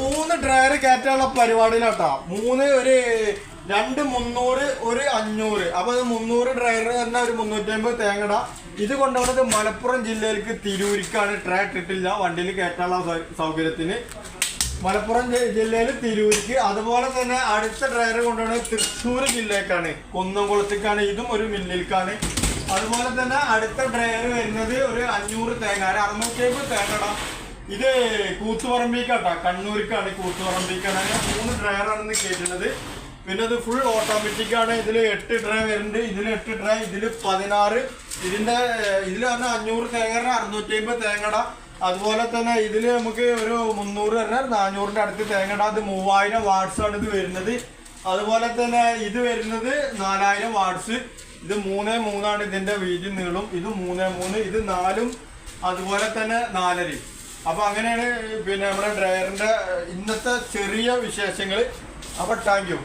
മൂന്ന് ഡ്രയർ കയറ്റാനുള്ള പരിപാടിയിലാട്ടാ. മൂന്ന് ഒരു രണ്ട് മുന്നൂറ് ഒരു അഞ്ഞൂറ്. അപ്പൊ മുന്നൂറ് ഡ്രയർ തന്നെ ഒരു മുന്നൂറ്റി അമ്പത് തേങ്ങട. ഇത് കൊണ്ടുപോകുന്നത് മലപ്പുറം ജില്ലയിലേക്ക് തിരൂരിക്കാണ്. ട്രേ ഇട്ടിട്ടില്ല വണ്ടിയിൽ കയറ്റാനുള്ള സൗകര്യത്തിന്. മലപ്പുറം ജില്ലയിൽ തിരൂരിക്ക്. അതുപോലെ തന്നെ അടുത്ത ഡ്രൈവർ കൊണ്ടുപോകുന്നത് തൃശ്ശൂർ ജില്ലക്കാണ് കുന്നംകുളത്തേക്കാണ്. ഇതും ഒരു മില്ലിലേക്കാണ് അതുപോലെ തന്നെ അടുത്ത ഡ്രൈവർ വരുന്നത് ഒരു അഞ്ഞൂറ് തേങ്ങ അറുന്നൂറ്റി അമ്പത് തേങ്ങട. ഇത് കൂത്തുപറമ്പിക്കാട്ടാ കണ്ണൂർക്കാണ് കൂത്തുപറമ്പിക്കാണ് അങ്ങനെ മൂന്ന് ഡ്രൈവറാണ് കേട്ടിട്ടുള്ളത് പിന്നെ അത് ഫുൾ ഓട്ടോമാറ്റിക് ആണ്. ഇതിൽ എട്ട് ഡ്രൈ വരുന്നുണ്ട്. ഇതിൽ എട്ട് ഡ്രൈ ഇതിൽ പതിനാറ്. ഇതിന്റെ ഇതിൽ പറഞ്ഞാൽ അഞ്ഞൂറ് തേങ്ങ അറുന്നൂറ്റി അമ്പത് തേങ്ങട. അതുപോലെ തന്നെ ഇതിൽ നമുക്ക് ഒരു മുന്നൂറ് തന്നെ നാനൂറിന്റെ അടുത്ത് തേങ്ങട. അത് മൂവായിരം ആണ് ഇത് വരുന്നത്. അതുപോലെ തന്നെ ഇത് വരുന്നത് നാലായിരം വാട്സ് ഇത് മൂന്ന് മൂന്നാണ് ഇതിന്റെ വീതി നീളും. ഇത് മൂന്ന് മൂന്ന് ഇത് നാലും അതുപോലെ തന്നെ നാലരയും. അപ്പൊ അങ്ങനെയാണ് പിന്നെ നമ്മുടെ ഡ്രയറിന്റെ ഇന്നത്തെ ചെറിയ വിശേഷങ്ങൾ അപ്പൊ താങ്ക് യു